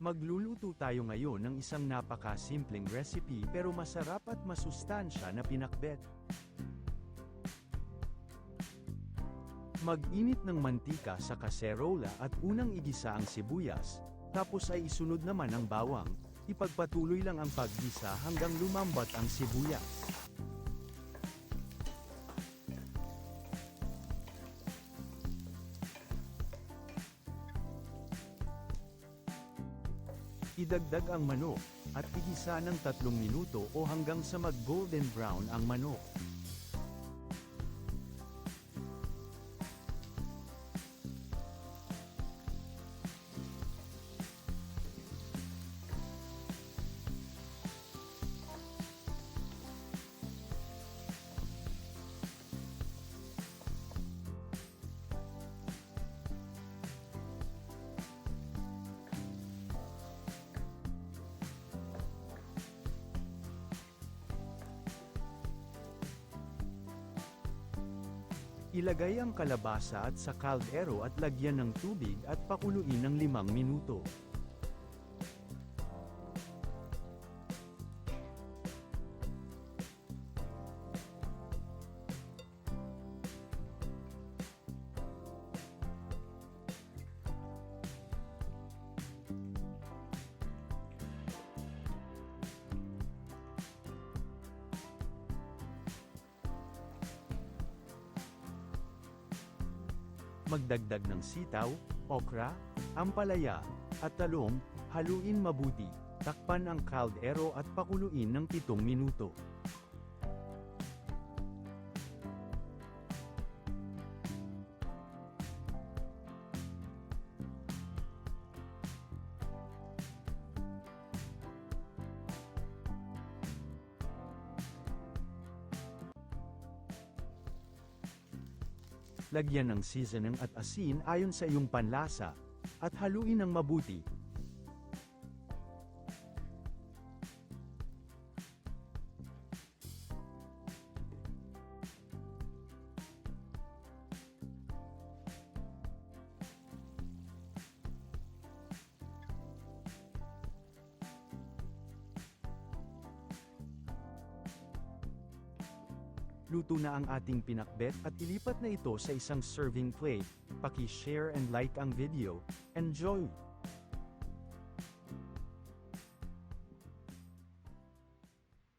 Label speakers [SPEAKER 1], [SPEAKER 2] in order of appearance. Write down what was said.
[SPEAKER 1] Magluluto tayo ngayon ng isang napaka-simpleng recipe pero masarap at masustansya na pinakbet. Mag-init ng mantika sa kaserola at unang igisa ang sibuyas, tapos ay isunod naman ang bawang, ipagpatuloy lang ang paggisa hanggang lumambat ang sibuyas. Idagdag ang manok, at igisa ng tatlong minuto o hanggang sa mag-golden brown ang manok. Ilagay ang kalabasa at sa kaldero at lagyan ng tubig at pakuluin ng limang minuto. Magdagdag ng sitaw, okra, ampalaya, at talong, haluin mabuti, takpan ang kaldero at pakuluin ng pitong minuto. Lagyan ng seasoning at asin ayon sa iyong panlasa, at haluin ng mabuti. Luto na ang ating pinakbet at ilipat na ito sa isang serving plate. Paki-share and like ang video. Enjoy!